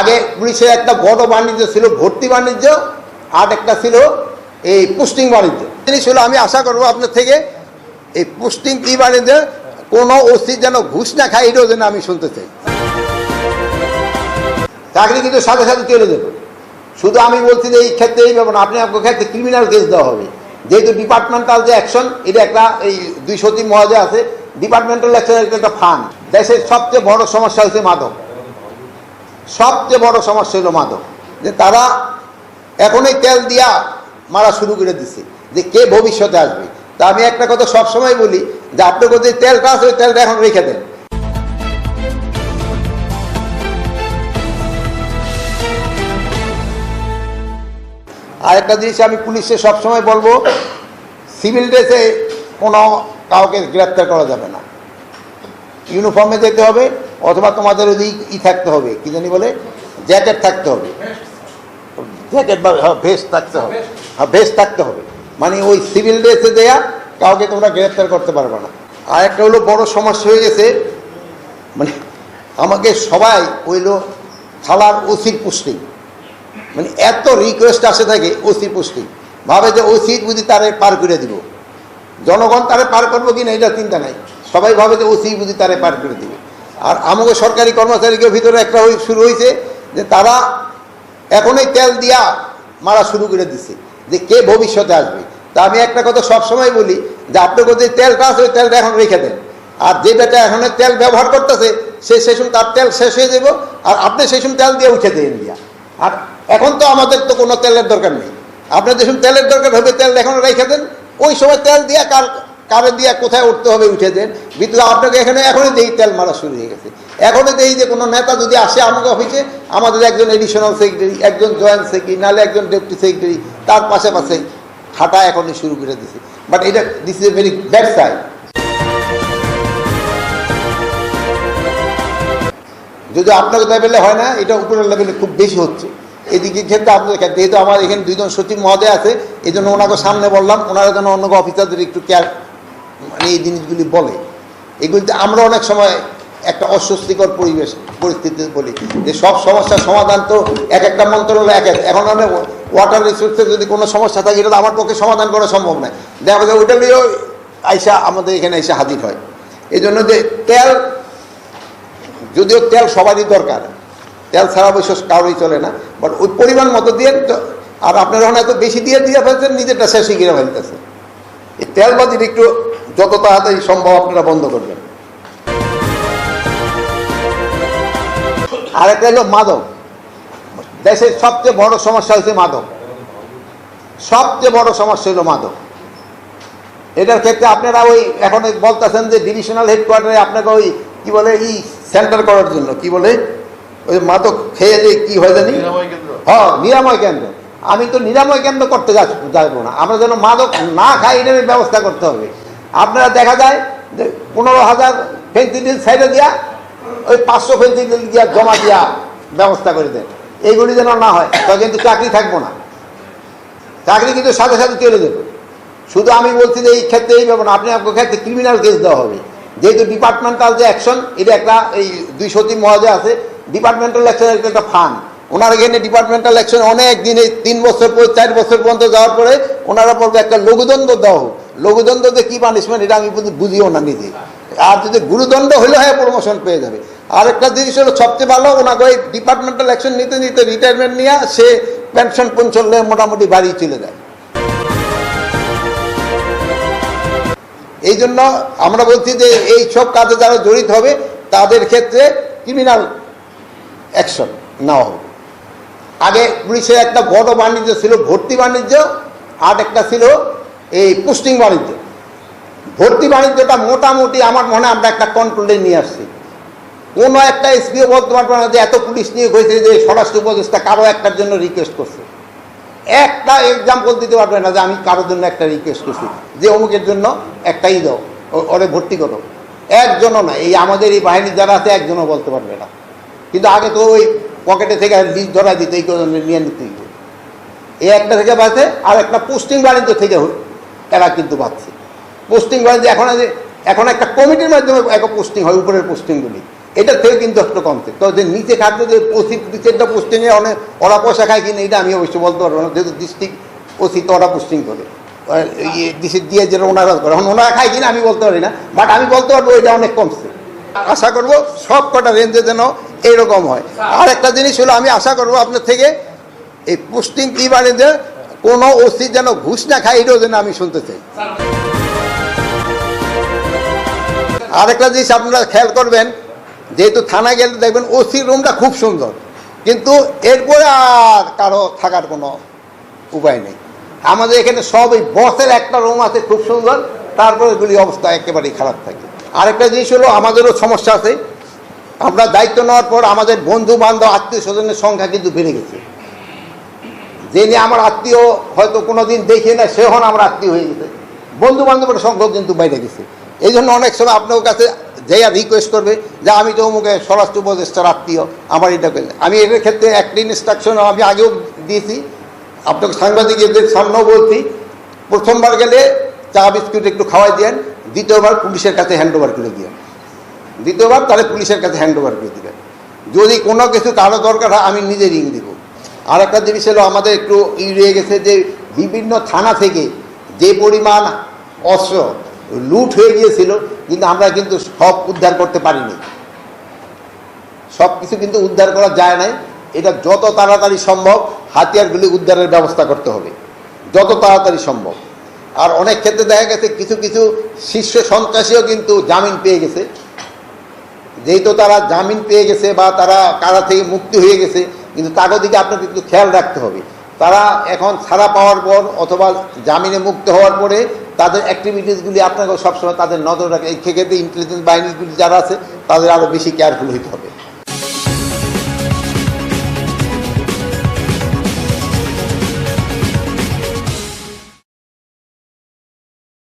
আগে পুলিশের একটা বড় বাণিজ্য ছিল, ভর্তি বাণিজ্য, আর একটা ছিল এই পোস্টিং বাণিজ্য। জিনিস হলো আমি আশা করব আপনার থেকে এই পোস্টিং কি বাণিজ্য, কোনো ওসি যেন ঘুষ না খায় এটাও যেন আমি শুনতে চাই। চাকরি কিন্তু সাথে সাথে চলে যাবে শুধু আমি বলছি যে এই ক্ষেত্রে এই ব্যাপার আপনি আপনার ক্ষেত্রে ক্রিমিনাল কেস দেওয়া হবে। যেহেতু ডিপার্টমেন্টাল যে অ্যাকশন এটা একটা এই দুই সচিব মহোদয় আছে ডিপার্টমেন্টাল অ্যাকশন একটা ফান্ড দেশের সবচেয়ে বড় সমস্যা হচ্ছে মাদক। সবচেয়ে বড় সমস্যা হলো মাদক। যে তারা এখনই তেল দিয়া মারা শুরু করে দিছে, যে কে ভবিষ্যতে আসবে। তা আমি একটা কথা সবসময় বলি, যে আপনার যে তেলটা আছে, ওই তেলটা এখন রেখে দেন। আর একটা জিনিস আমি পুলিশে সবসময় বলব, সিভিল ড্রেসে কোনো কাউকে গ্রেপ্তার করা যাবে না। ইউনিফর্মে যেতে হবে অথবা তোমাদের ওই ই থাকতে হবে, কি জানি বলে? জ্যাকেট থাকতে হবে। জ্যাকেট বা ভেস্ট থাকতে হবে। হ্যাঁ ভেস্ট থাকতে হবে। মানে ওই সিভিল ড্রেসে দেয়া কাউকে তোমরা গ্রেপ্তার করতে পারবে না। আর একটা হলো বড় সমস্যা হয়ে গেছে মানে আমাকে সবাই হইল থালার ওসির পুষ্টি। মানে এত রিকোয়েস্ট আসে থাকে ওসি পুষ্টি। ভাবে যে ওসি বুঝি তারে পার করে দিব। জনগণ তারে পার করব কিনা এটা চিন্তা নাই। সবাই ভাবে যে ওসি বুঝি তারে পার করে দিবে। আর আমাকে সরকারি কর্মচারীকে ভিতরে একটা শুরু হয়েছে যে তারা এখনই তেল দিয়া মারা শুরু করে দিছে, যে কে ভবিষ্যতে আসবে। তা আমি একটা কথা সবসময় বলি যে আপনার যে তেলটা আছে, ওই তেলটা এখন রেখে দেন। আর যে বেটা এখন তেল ব্যবহার করতেছে, সে সেই সময় তার তেল শেষ হয়ে যাব আর আপনি সেই সময় তেল দিয়ে উঠে দেন দিয়া আর এখন তো আমাদের তো কোনো তেলের দরকার নেই। আপনার যে সময় তেলের দরকার হবে তেল এখন রেখে দেন, ওই সময় তেল দিয়া কার কারে দিয়া কোথায় উঠতে হবে উঠে দেন। কিন্তু আপনাকে এখানে এখনই দেই, তেল মারা শুরু হয়ে গেছে। এখনই দেই যে কোনো নেতা যদি আসে আমাকে অফিসে, আমাদের একজন এডিশনাল সেক্রেটারি একজন জয়েন্ট সেক্রেটারি নাহলে একজন ডেপুটি সেক্রেটারি তার পাশে পাশে হাঁটা এখনই শুরু করে দিছে। বাট এটা this is a very bad side যদি আপনাকে লেভেলে হয় না, এটা উপরের লেভেলে খুব বেশি হচ্ছে। এদিকে ক্ষেত্রে আপনাদের যেহেতু আমার এখানে দুইজন সচিব মহোদয় আছে এই জন্য ওনাকে সামনে বললাম, ওনারা যেন অন্য অফিসারদের একটু কেয়ার মানে এই জিনিসগুলি বলে। এগুলিতে আমরা অনেক সময় একটা অস্বস্তিকর পরিবেশ, পরিস্থিতি বলি। যে সব সমস্যার সমাধান তো এক একটা মন্ত্রণালয় এক এক। এখন আমরা ওয়াটার রিসোর্সের যদি কোনো সমস্যা থাকে, এটা আমার পক্ষে সমাধান করা সম্ভব নয়। দেখা যায় ওইটা নিয়েও আইসা আমাদের এখানে এসে হাজির হয়। এই জন্য যে তেল, যদিও তেল সবারই দরকার। তেল ছাড়া অবশ্য কারোই চলে না। বাট ওই পরিমাণ মতো দিয়ে আর আপনারা হয়তো বেশি দিয়ে দিয়ে ফেলছেন, নিজেরটা শেষে গিয়ে ফেলতেছে এই তেল বাজির একটু যত তাড়াতাড়ি সম্ভব আপনারা বন্ধ করবেন। আর একটা হলো মাদক। দেশের সবচেয়ে বড় সমস্যা হচ্ছে মাদক। সবচেয়ে বড় সমস্যা হলো মাদক। এটার ক্ষেত্রে আপনারা ওই এখন বলতেছেন যে ডিভিশনাল হেডকোয়ার্টারে আপনাকে ওই কি বলে ই সেন্টার করার জন্য কি বলে ওই মাদক খেয়ে যে কি হয় জানি? হ্যাঁ নিরাময় কেন্দ্র। আমি তো নিরাময় কেন্দ্র করতে যাব না। আমরা যেন মাদক না খাই এটার ব্যবস্থা করতে হবে। আপনারা দেখা যায় যে পনেরো হাজার ফেন্সিডিল সাইডে দিয়া, ওই পাঁচশো ফেন্সিডিল দিয়া জমা দিয়া ব্যবস্থা করে দেন। এইগুলি যেন না হয় তো কিন্তু চাকরি থাকব না। চাকরি কিন্তু সাথে সাথে চলে যাবে। শুধু আমি বলছি যে এই ক্ষেত্রে এই ব্যাপার আপনি আপনার ক্ষেত্রে ক্রিমিনাল কেস দেওয়া হবে। যেহেতু ডিপার্টমেন্টাল যে অ্যাকশন এটা একটা এই দুই সচিব মহোদয় আছে ডিপার্টমেন্টাল অ্যাকশনের একটা ফান্ড ওনার এখানে ডিপার্টমেন্টাল অ্যাকশন অনেক দিন তিন বছর পর, চার বছর পর্যন্ত যাওয়ার পরে ওনারা বলবে একটা লঘুদণ্ড দেওয়া হোক। লঘুদণ্ডতে কি পানিশমেন্ট এটা আমি বুঝি- বুঝিও না নিজে। আর যদি গুরুদণ্ড হলে হয় প্রমোশন পেয়ে যাবে। আর একটা জিনিস হলো, সবচেয়ে ভালো, ওনাকে ওই ডিপার্টমেন্টাল অ্যাকশন নিতে নিতে রিটায়ারমেন্ট নিয়ে সে পেনশন পেনশন নিয়ে মোটামুটি বাড়ি চলে যায়। এই জন্য আমরা বলছি যে, এই সব কাজে যারা জড়িত হবে, তাদের ক্ষেত্রে ক্রিমিনাল অ্যাকশন নেওয়া হবে। আগে পুলিশের একটা বড় বাণিজ্য ছিল, ভর্তি বাণিজ্য, আর একটা ছিল এই পোস্টিং বাণিজ্য। ভর্তি বাণিজ্যটা মোটামুটি আমার মনে আমরা একটা কন্ট্রোলে নিয়ে আসছি। কোনো একটা এসপিও বলতে পারবে না যে এত পুলিশ নিয়ে হয়েছে যে স্বরাষ্ট্র উপদেষ্টা কারও একটার জন্য রিকোয়েস্ট করছে। একটা এক্সাম্পল দিতে পারবে না যে আমি কারোর জন্য একটা রিকোয়েস্ট করছি। যে অমুকের জন্য একটাই দাও ওরে ভর্তি করো। একজনও না, এই আমাদের এই বাহিনী যারা আছে একজনও বলতে পারবে না। কিন্তু আগে তো ওই পকেটে থেকে লিস্ট ধরা দিতে, এই নিয়ে নিতে এই একটা থেকে বাঁচে, আর একটা পোস্টিং বাণিজ্য থেকে এরা কিন্তু বাঁচছে পোস্টিং এখন যে এখন একটা কমিটির মাধ্যমে এক পোস্টিং হয়, উপরের পোস্টিংগুলি এটার থেকে কিন্তু একটু কমছে। তো যে নিচে খাদ্য যে ওসি নিচেরটা পোস্টিংয়ে অনেক ওরা পয়সা খায় কিনা এটা আমি অবশ্যই বলতে পারব না। যেহেতু ডিস্ট্রিক্ট ওসি তো ওরা পোস্টিং করে। দিয়ে যেটা ওনারা করে। এখন ওনারা খায় কিনা আমি বলতে পারি না। বাট আমি বলতে পারব এটা অনেক কমছে। আশা করব সব কটা রেঞ্জে যেন এইরকম হয়। আর একটা জিনিস হলো, আমি আশা করব আপনার থেকে এই পোস্টিং কি যে কোনো ওসি যেন ঘুষ না খায়, এটাও যেন আমি শুনতে চাই। আরেকটা জিনিস আপনারা খেয়াল করবেন, যেহেতু থানা গেলে দেখবেন ওসি রুমটা খুব সুন্দর, কিন্তু এরপরে আর কারও থাকার কোনো উপায় নেই। আমাদের এখানে সব এই বসের একটা রুম আছে খুব সুন্দর, তারপরে এগুলি অবস্থা একেবারেই খারাপ থাকে। আরেকটা জিনিস হলো, আমাদেরও সমস্যা আছে। আমরা দায়িত্ব নেওয়ার পর আমাদের বন্ধু বান্ধব আত্মীয় স্বজনের সংখ্যা কিন্তু বেড়ে গেছে। যে নিয়ে আমার আত্মীয়, হয়তো কোনো দিন দেখে না সে হন আমার আত্মীয় হয়ে গেছে। বন্ধু বান্ধবের সংখ্যা কিন্তু বাইরে গেছে। এই জন্য অনেক সময় আপনার কাছে যাইয়া রিকোয়েস্ট করবে যে, আমি তো অমুকে স্বরাষ্ট্র উপদেষ্টার আত্মীয়, আমার এটা আমি এর ক্ষেত্রে একটা ইনস্ট্রাকশন আমি আগেও দিয়েছি। আপনাকে সাংবাদিকদের সামনেও বলছি, প্রথমবার গেলে চা, বিস্কুট একটু খাওয়াই দেন, দ্বিতীয়বার পুলিশের কাছে হ্যান্ড ওভার করে দিয়েন। দ্বিতীয়বার তাহলে পুলিশের কাছে হ্যান্ড ওভার করে দেবেন। যদি কোনো কিছু কারও দরকার হয়, আমি নিজে রিং দিব। আর একটা জিনিস হলো, আমাদের একটু ই রয়ে গেছে যে বিভিন্ন থানা থেকে যে পরিমাণ অস্ত্র লুট হয়ে গিয়েছিল, কিন্তু আমরা কিন্তু সব উদ্ধার করতে পারিনি। সব কিছু কিন্তু উদ্ধার করা যায় নাই। এটা যত তাড়াতাড়ি সম্ভব হাতিয়ারগুলি উদ্ধারের ব্যবস্থা করতে হবে। যত তাড়াতাড়ি সম্ভব। আর অনেক ক্ষেত্রে দেখা গেছে, কিছু কিছু শীর্ষ সন্ত্রাসীও কিন্তু জামিন পেয়ে গেছে। যেহেতু তারা জামিন পেয়ে গেছে বা তারা কারা থেকে মুক্তি হয়ে গেছে কিন্তু তাকে দিকে আপনাকে একটু খেয়াল রাখতে হবে। তারা এখন ছাড়া পাওয়ার পর অথবা জামিনে মুক্ত হওয়ার পরে তাদের অ্যাক্টিভিটিসগুলি আপনাকে সবসময় তাদের নজর রাখে। এই ক্ষেত্রে ইন্টেলিজেন্স বাহিনীগুলি যারা আছে, তাদের আরও বেশি কেয়ারফুল হইতে হবে।